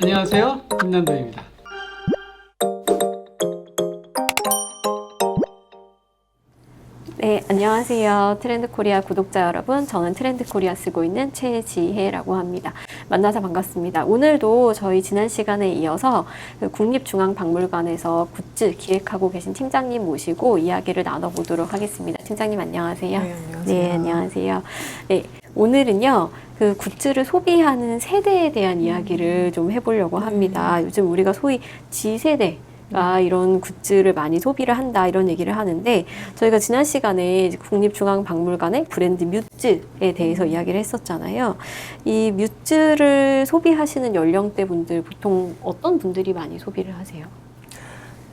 안녕하세요. 김남도입니다. 네, 안녕하세요. 트렌드 코리아 구독자 여러분. 저는 트렌드 코리아 쓰고 있는 최지혜라고 합니다. 만나서 반갑습니다. 오늘도 저희 지난 시간에 이어서 그 국립중앙박물관에서 굿즈 기획하고 계신 팀장님 모시고 이야기를 나눠보도록 하겠습니다. 팀장님 안녕하세요. 네, 안녕하세요. 네, 안녕하세요. 네, 오늘은요, 그 굿즈를 소비하는 세대에 대한 이야기를 좀 해보려고 합니다. 요즘 우리가 소위 G세대, 가 이런 굿즈를 많이 소비를 한다 이런 얘기를 하는데 저희가 지난 시간에 국립중앙박물관의 브랜드 뮤즈에 대해서 이야기를 했었잖아요. 이 뮤즈를 소비하시는 연령대 분들 보통 어떤 분들이 많이 소비를 하세요?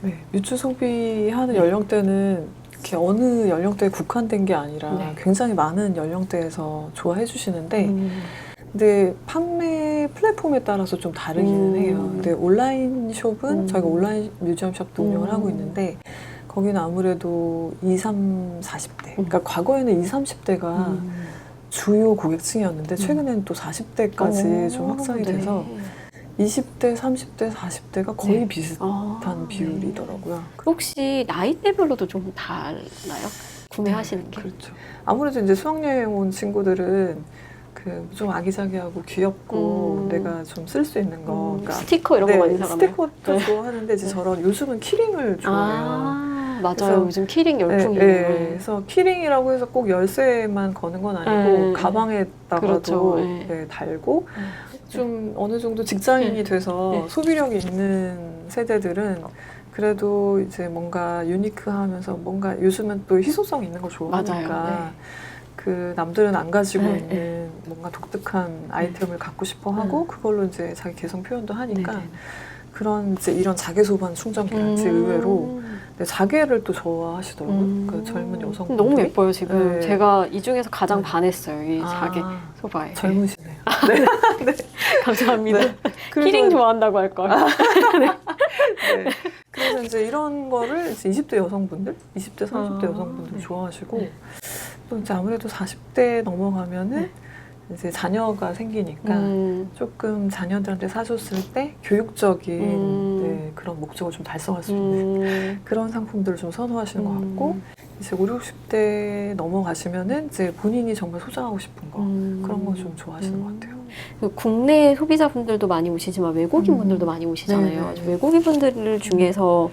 네, 뮤츠 소비하는 네. 연령대는 이렇게 어느 연령대에 국한된 게 아니라 네. 굉장히 많은 연령대에서 좋아해 주시는데 음, 근데 판매 플랫폼에 따라서 좀 다르기는 음. 해요. 근데 온라인 숍은 음. 저희가 온라인 뮤지엄 샵도 운영을 음. 하고 있는데 거기는 아무래도 20, 30, 40대. 그러니까 과거에는 20, 30대가 음. 주요 고객층이었는데 최근에는 또 40대까지 좀 오, 확산이 네. 돼서 20대, 30대, 40대가 거의 네. 비슷한 아, 비율이더라고요. 네. 혹시 나이대별로도 좀 달라요? 구매하시는 게? 그렇죠. 아무래도 이제 수학여행 온 친구들은 그 좀 아기자기하고 귀엽고 음. 내가 좀 쓸 수 있는 거. 음, 그러니까 스티커 이런 거 많이 사가나요? 스티커도 네. 좋아하는데 이제 네. 저런 요즘은 키링을 좋아해요. 아, 맞아요. 그래서- 요즘 키링 네, 열풍이에요. 네. 그래서 키링이라고 해서 꼭 열쇠만 거는 건 아니고 네. 가방에다가도 그렇죠. 네. 네, 달고 네. 좀 어느 정도 직장인이 네. 돼서 네. 소비력이 있는 세대들은 그래도 이제 뭔가 유니크하면서 뭔가 요즘은 또 희소성 있는 거 좋아하니까 맞아요. 네. 그 남들은 안 가지고 네, 있는 네. 뭔가 독특한 아이템을 갖고 싶어 하고 그걸로 이제 자기 개성 표현도 하니까 네네. 그런 이제 이런 자개 소반 충전기같이 음. 의외로 자개를 또 좋아하시더라고요. 음. 그 젊은 여성 너무 예뻐요 지금. 네. 제가 이 중에서 가장 네. 반했어요 이 아, 자개 소바에. 젊으시네요. 감사합니다. 네. 그래서- 키링 좋아한다고 할 걸. 네. 그래서 이제 이런 거를 이제 20대 여성분들, 20대, 30대 아, 여성분들 네. 좋아하시고 네. 또 이제 아무래도 40대 넘어가면은 네. 이제 자녀가 생기니까 음, 조금 자녀들한테 사줬을 때 교육적인 음. 네, 그런 목적을 좀 달성할 수 있는 음, 그런 상품들을 좀 선호하시는 것 같고 음, 이제 5, 60대 넘어가시면은 이제 본인이 정말 소장하고 싶은 거 음. 그런 거 좀 좋아하시는 것 같아요. 그 국내 소비자분들도 많이 오시지만 외국인 음. 분들도 많이 오시잖아요. 네, 네. 외국인 분들 중에서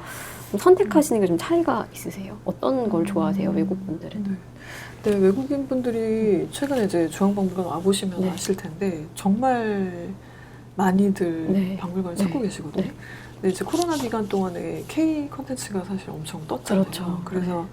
좀 선택하시는 게 좀 차이가 있으세요? 어떤 걸 좋아하세요? 음. 외국 분들은? 네. 네, 외국인 분들이 최근에 이제 중앙박물관 와보시면 네. 아실 텐데 정말 많이들 네. 박물관을 네. 찾고 계시거든요. 네. 근데 이제 코로나 기간 동안에 K 컨텐츠가 사실 엄청 떴잖아요. 그렇죠. 그래서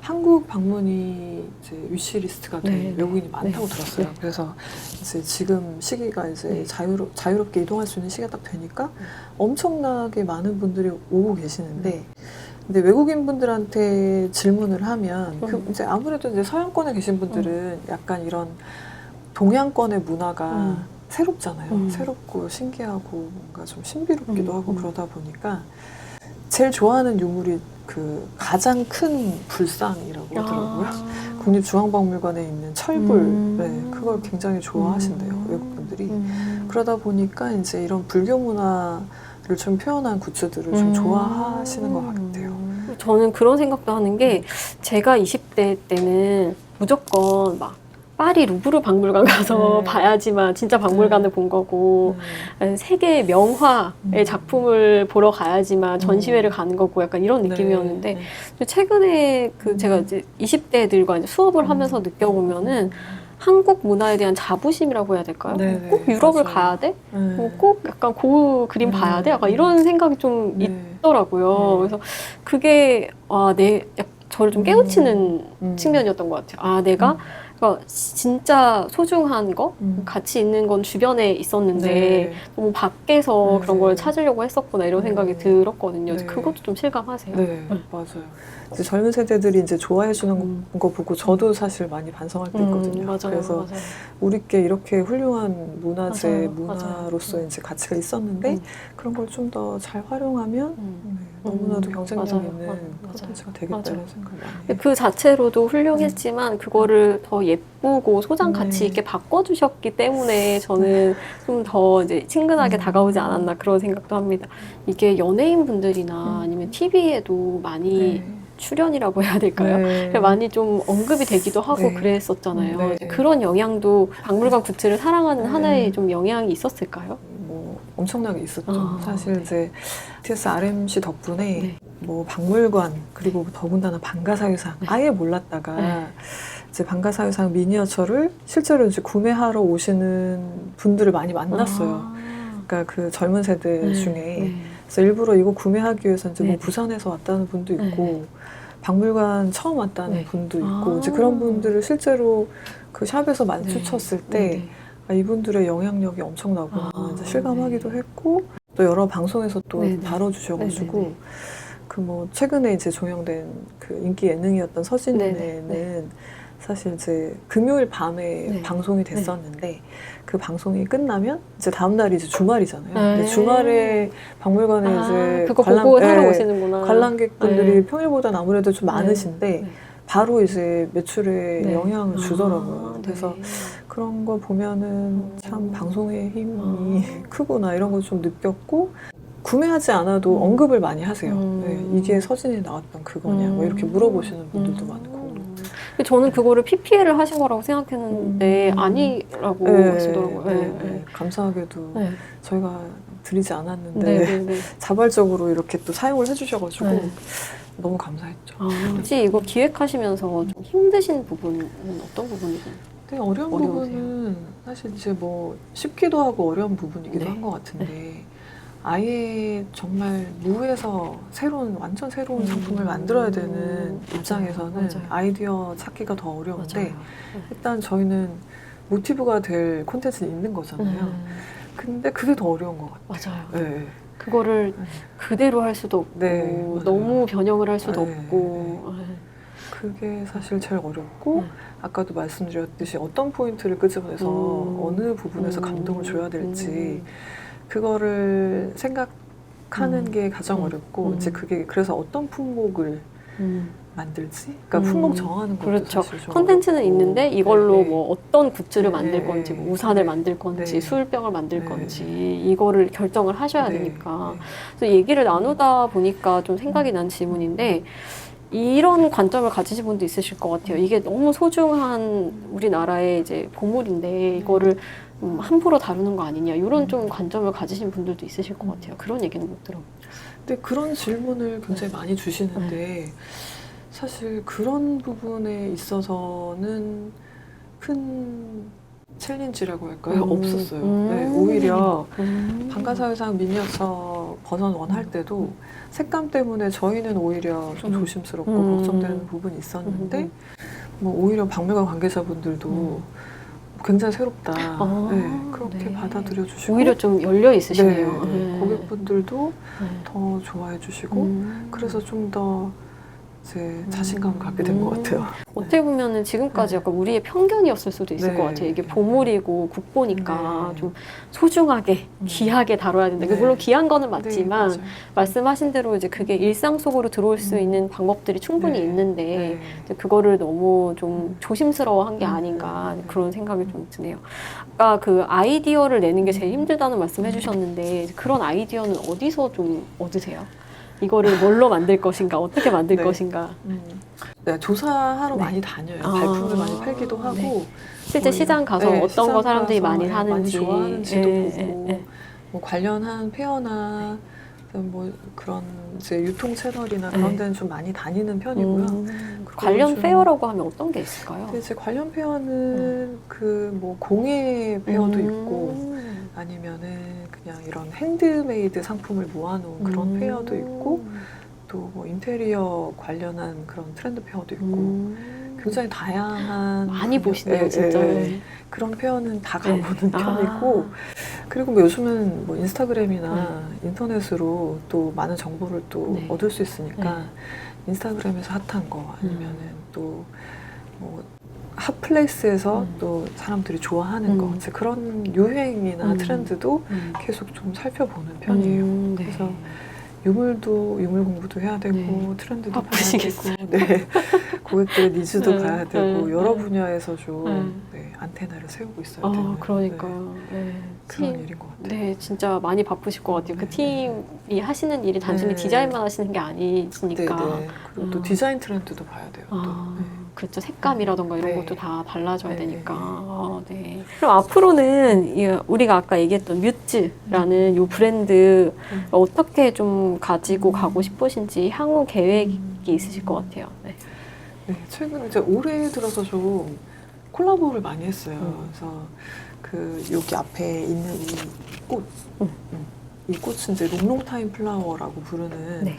한국 방문이 이제 위시리스트가 된 네, 네. 외국인이 많다고 네. 들었어요. 네. 그래서 이제 지금 시기가 이제 네. 자유로, 자유롭게 이동할 수 있는 시기가 딱 되니까 엄청나게 많은 분들이 오고 계시는데 네. 근데 외국인 분들한테 질문을 하면 그 음. 이제 아무래도 이제 서양권에 계신 분들은 약간 이런 동양권의 문화가 음. 새롭잖아요. 음. 새롭고 신기하고 뭔가 좀 신비롭기도 음, 하고 음. 그러다 보니까 제일 좋아하는 유물이 그 가장 큰 불상이라고 하더라고요. 아. 국립중앙박물관에 있는 철불, 음. 네, 그걸 굉장히 좋아하신대요, 음. 외국분들이. 음. 그러다 보니까 이제 이런 불교 문화를 좀 표현한 굿즈들을 좀 음. 좋아하시는 것 같아요. 저는 그런 생각도 하는 게 제가 20대 때는 무조건 막 파리 루브르 박물관 가서 네. 봐야지만 진짜 박물관을 본 거고 네. 세계 명화의 음. 작품을 보러 가야지만 전시회를 음. 가는 거고 약간 이런 느낌이었는데 네. 최근에 그 음. 제가 이제 20대들과 이제 수업을 하면서 느껴보면은 한국 문화에 대한 자부심이라고 해야 될까요? 네, 네. 꼭 유럽을 맞아요. 가야 돼? 네. 뭐꼭 약간 고흐 그림 음. 봐야 돼? 약간 이런 생각이 좀 네. 있더라고요. 네. 그래서 그게 아, 내 약- 저를 좀 깨우치는 음. 측면이었던 것 같아요. 아, 내가 그러니까 진짜 소중한 거 음. 가치 있는 건 주변에 있었는데 네. 너무 밖에서 네. 그런 걸 찾으려고 했었구나 이런 네. 생각이 들었거든요. 네. 그것도 좀 실감하세요. 네, 맞아요. 이제 젊은 세대들이 이제 좋아해 주는 음. 거 보고 저도 사실 많이 반성할 때 있거든요. 음, 맞아요, 그래서 맞아요. 우리께 이렇게 훌륭한 문화재, 맞아요, 문화로서 맞아요. 이제 가치가 있었는데 음. 그런 걸 좀 더 잘 활용하면 음. 네, 너무나도 음, 경쟁력 맞아요, 있는 콘텐츠가. 되겠다는 많이 해요. 그 자체로도 훌륭했지만 그거를 더더 예쁘고 소장 가치 네. 있게 바꿔주셨기 때문에 저는 좀 더 이제 친근하게 음. 다가오지 않았나 그런 생각도 합니다. 이게 연예인 분들이나 음. 아니면 TV에도 많이 출연이라고 해야 될까요? 네. 많이 좀 언급이 되기도 하고 네. 그랬었잖아요. 네. 그런 영향도 박물관 굿즈를 사랑하는 네. 하나의 좀 영향이 있었을까요? 뭐 엄청나게 있었죠. 아, 사실 네. 이제 TS RMC 덕분에 네. 뭐 박물관 그리고 더군다나 방가사유상 네. 아예 몰랐다가 네. 이제 방가사유상 미니어처를 실제로 이제 구매하러 오시는 분들을 많이 만났어요. 아. 그러니까 그 젊은 세대 네. 중에 네. 그래서 일부러 이거 구매하기 위해서 이제 네. 뭐 부산에서 왔다는 분도 네. 있고 박물관 처음 왔다는 네. 분도 있고 아. 이제 그런 분들을 실제로 그 샵에서 때 네. 아, 이분들의 영향력이 엄청나구나 아, 실감하기도 네. 했고 또 여러 방송에서 또. 다뤄주셔가지고. 그 뭐 최근에 이제 종영된 그 인기 예능이었던 서진에는 네네. 사실 이제 금요일 밤에 네. 방송이 됐었는데 그 방송이 끝나면 이제 다음 날이 이제 주말이잖아요. 네. 근데 주말에 박물관에 아, 이제 그거 관람- 보고 사러 네, 오시는구나. 관람객분들이 네. 평일보다는 아무래도 좀 많으신데 네. 바로 이제 매출에 네. 영향을 아, 주더라고요. 그래서 네. 그런 거 보면은 참 방송의 힘이 아. 크구나 이런 걸 좀 느꼈고 구매하지 않아도 음. 언급을 많이 하세요. 음. 네, 이게 서진에 나왔던 그거냐 뭐 이렇게 음. 물어보시는 분들도 음. 많고. 저는 그거를 PPL을 하신 거라고 생각했는데 음. 아니라고 네, 하시더라고요. 네, 네, 네. 네. 감사하게도 네. 저희가 드리지 않았는데 네, 네, 네. 자발적으로 이렇게 또 사용을 해주셔가지고 네. 너무 감사했죠. 아, 혹시 이거 기획하시면서 좀 힘드신 부분은 어떤 부분이세요? 되게 어려운 어려우세요? 부분은 사실 이제 뭐 쉽기도 하고 어려운 부분이기도 네. 한것 같은데 아예 정말 무에서 새로운 완전 새로운 음. 상품을 만들어야 되는 맞아요. 입장에서는 맞아요. 아이디어 찾기가 더 어려운데 맞아요. 일단 저희는 모티브가 될 콘텐츠는 있는 거잖아요. 음, 근데 그게 더 어려운 것 같아요. 맞아요. 네. 그거를 네. 그대로 할 수도 없고 네. 너무 변형을 할 수도 네, 없고 네. 그게 사실 제일 어렵고 네. 아까도 말씀드렸듯이 어떤 포인트를 끄집어내서 음. 어느 부분에서 음. 감동을 줘야 될지 음. 그거를 생각하는 음. 게 가장 음. 어렵고 음. 이제 그게 그래서 어떤 품목을 음. 만들지? 그러니까 음. 품목 정하는 것도 그렇죠. 컨텐츠는 어렵고. 있는데 이걸로 네, 네. 뭐 어떤 굿즈를 네, 만들 네, 건지 뭐 네. 우산을 네. 만들 건지 네. 수술병을 만들 네. 건지 이거를 결정을 하셔야 네, 되니까 네. 그래서 얘기를 나누다 보니까 좀 생각이 난 질문인데 이런 관점을 가지신 분도 있으실 것 같아요. 이게 너무 소중한 우리나라의 이제 보물인데 이거를 음, 함부로 다루는 거 아니냐 이런 좀 관점을 가지신 분들도 있으실 것 같아요. 그런 얘기는 못 들어요. 근데 그런 질문을 굉장히 네. 많이 주시는데 사실 그런 부분에 있어서는 큰 챌린지라고 할까요? 음. 없었어요. 음. 네, 오히려 음. 방가사회상 미니어처 버전 원할 때도 색감 때문에 저희는 오히려 좀 음. 조심스럽고 음. 걱정되는 부분이 있었는데 음. 뭐 오히려 박물관 관계자분들도 음. 굉장히 새롭다. 아, 네, 그렇게 네. 받아들여 주시고 오히려 좀 열려 네, 있으시네요. 네. 네. 고객분들도 네. 더 좋아해 주시고 음. 그래서 좀더이 제 자신감을 갖게 된것 음. 같아요. 어떻게 보면은 지금까지 네. 약간 우리의 편견이었을 수도 있을 네. 것 같아요. 이게 보물이고 국보니까 네. 좀 소중하게, 음. 귀하게 다뤄야 된다. 네. 물론 귀한 거는 네, 맞지만 맞아요. 말씀하신 대로 이제 그게 일상 속으로 들어올 수 음. 있는 방법들이 충분히 네. 있는데 네. 그거를 너무 좀 음. 조심스러워한 게 음. 아닌가 음. 그런 생각이 좀 드네요. 아까 그 아이디어를 내는 게 제일 힘들다는 말씀 해주셨는데 그런 아이디어는 어디서 좀 얻으세요? 이거를 뭘로 만들 것인가, 어떻게 만들 네. 것인가. 음. 네, 조사하러 네. 많이 다녀요. 아. 발품을 많이 팔기도 하고 네. 실제 거의- 시장 가서 네, 어떤 시장 거 사람들이 가서, 많이 네, 사는지 좋아하는지도 예, 보고 예, 예. 뭐 관련한 페어나 뭐 그런 이제 유통 채널이나 그런 네. 데는 좀 많이 다니는 편이고요. 음, 관련 좀- 페어라고 하면 어떤 게 있을까요? 근데 이제 관련 페어는 그뭐 공예 페어도 음. 있고 아니면은 그냥 이런 핸드메이드 상품을 모아놓은 그런 음. 페어도 있고 또 뭐 인테리어 관련한 그런 트렌드 페어도 있고 음. 굉장히 다양한 많이 그- 보시네요, 예, 진짜. 예, 예. 그런 페어는 다 네. 가보는 편이고 그리고 뭐 요즘은 뭐 인스타그램이나 인터넷으로 또 많은 정보를 또 네. 얻을 수 있으니까 네. 인스타그램에서 핫한 거 아니면은 음. 또뭐 핫플레이스에서 음. 또 사람들이 좋아하는 거 음. 이제 그런 유행이나 음. 트렌드도 음. 계속 좀 살펴보는 편이에요. 음, 네. 그래서 유물도 유물 공부도 해야 되고 네. 트렌드도 바쁘시겠어요. 되고 네 고객들의 니즈도 네, 봐야 되고 네, 여러 네. 분야에서 좀 네. 네, 안테나를 세우고 있어야 아, 되는 그러니까요. 네. 네, 그런 팀, 일인 것 같아요. 네, 진짜 많이 바쁘실 것 같아요. 그 네. 팀이 하시는 일이 단순히 네. 디자인만 하시는 게 아니시니까. 네, 네. 그리고 또 음. 디자인 트렌드도 봐야 돼요. 또. 아, 네. 그렇죠. 색감이라던가 이런 네. 것도 다 달라져야 네, 되니까. 아, 네. 그럼 앞으로는 이 우리가 아까 얘기했던 뮤즈라는 요 브랜드 음. 어떻게 좀 가지고 음. 가고 싶으신지 향후 계획이 있으실 것 같아요. 네. 네, 최근 이제 올해 들어서 좀 콜라보를 많이 했어요. 음. 그래서 그 여기 앞에 있는 이 꽃, 음. 음. 이 꽃은 이제 롱롱타임 플라워라고 부르는 네.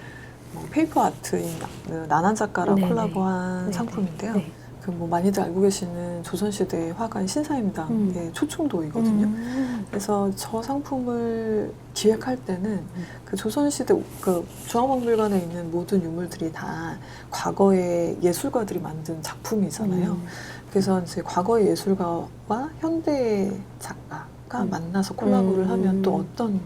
뭐 페이퍼 아트인 나- 그 나난 작가랑 네네. 콜라보한 네네. 상품인데요. 네. 그 뭐 많이들 알고 계시는 조선시대 화가인 신사임당의 음. 초충도이거든요. 음. 그래서 저 상품을 기획할 때는 음. 그 조선시대 그 중앙박물관에 있는 모든 유물들이 다 과거의 예술가들이 만든 작품이잖아요. 음. 그래서 이제 과거의 예술가와 현대 작가가 음. 만나서 콜라보를 음. 하면 또 어떤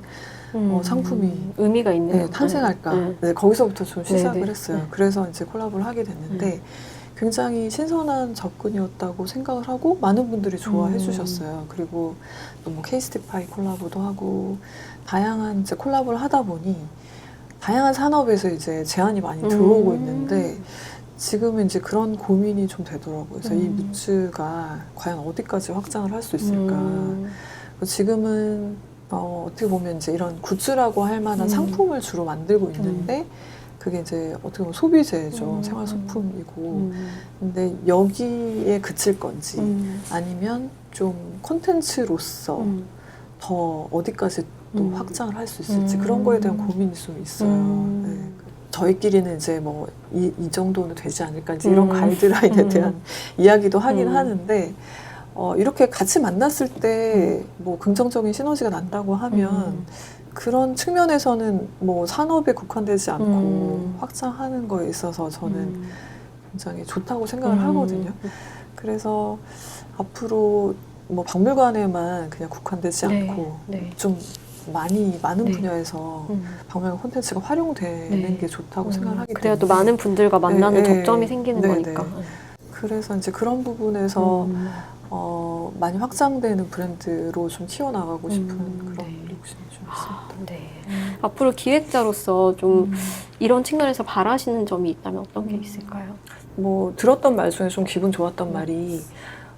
어, 상품이 의미가 있는 네, 탄생할까 네. 네, 거기서부터 좀 네, 시작을 네. 했어요. 네. 그래서 이제 콜라보를 하게 됐는데 굉장히 신선한 접근이었다고 생각을 하고 많은 분들이 좋아해 음. 주셨어요. 그리고 또뭐 케이스티파이 콜라보도 하고 다양한 이제 콜라보를 하다 보니 다양한 산업에서 이제 제안이 많이 들어오고 음. 있는데 지금은 이제 그런 고민이 좀 되더라고요. 그래서 이 음. 뮤츠가 과연 어디까지 확장을 할 수 있을까? 음. 지금은 어, 어떻게 보면 이제 이런 굿즈라고 할 만한 음. 상품을 주로 만들고 있는데 그게 이제 어떻게 보면 소비재죠. 음. 생활 소품이고. 음. 근데 여기에 그칠 건지 음. 아니면 좀 콘텐츠로서 음. 더 어디까지 또 음. 확장을 할 수 있을지 음. 그런 거에 대한 고민이 좀 있어요. 음. 네. 저희끼리는 이제 뭐 이 이 정도는 되지 않을까 이제 이런 음. 가이드라인에 음. 대한 이야기도 하긴 음. 하는데 어, 이렇게 같이 만났을 때 뭐 긍정적인 시너지가 난다고 하면 음. 그런 측면에서는 뭐 산업에 국한되지 않고 음. 확장하는 거에 있어서 저는 음. 굉장히 좋다고 생각을 음. 하거든요. 그래서 앞으로 뭐 박물관에만 그냥 국한되지 네. 않고 네. 좀 많이 많은 네. 분야에서 음. 박물관 콘텐츠가 활용되는 네. 게 좋다고 음. 생각을 하기 그래야 때문에 또 많은 분들과 만나는 네, 접점이 네. 생기는 네, 거니까. 네. 그래서 이제 그런 부분에서 음. 어, 많이 확장되는 브랜드로 좀 키워나가고 싶은 음, 그런 네. 욕심이 좀 아, 있습니다. 네. 앞으로 기획자로서 좀 음. 이런 측면에서 바라시는 점이 있다면 어떤 게 음. 있을까요? 뭐 들었던 말 중에 좀 기분 좋았던 말이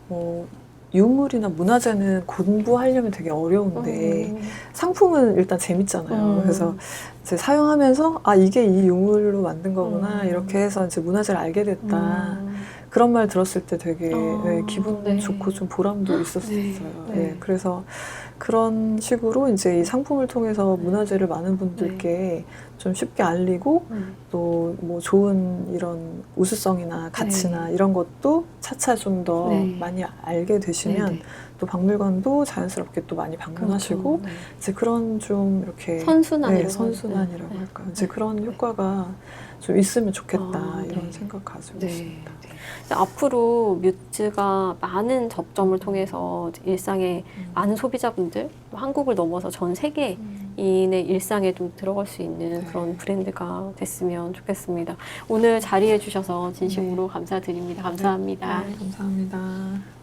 뭐 유물이나 문화재는 공부하려면 되게 어려운데 음. 상품은 일단 재밌잖아요. 음. 그래서 이제 사용하면서 아 이게 이 유물로 만든 거구나 음. 이렇게 해서 이제 문화재를 알게 됐다. 음. 그런 말 들었을 때 되게 아, 네, 기분 네. 좋고 좀 보람도 있었어요. 네, 네, 네. 그래서 그런 식으로 이제 이 상품을 통해서 네. 문화재를 많은 분들께 좀 쉽게 알리고 음. 또뭐 좋은 이런 우수성이나 가치나 이런 것도 차차 좀더 네. 많이 알게 되시면 네, 네. 또 박물관도 자연스럽게 또 많이 방문하시고 그렇죠. 네. 이제 그런 좀 이렇게 선순환 네. 선순환이라고 네. 할까 이제 네. 그런 네. 효과가 좀 있으면 좋겠다 아, 이런 네. 생각 가지고 네. 있습니다. 이제 앞으로 뮤즈가 많은 접점을 통해서 일상에 음. 많은 소비자분들, 한국을 넘어서 전 세계인의 일상에 좀 들어갈 수 있는 네. 그런 브랜드가 됐으면 좋겠습니다. 오늘 자리해 주셔서 진심으로 감사드립니다. 감사합니다. 네, 감사합니다.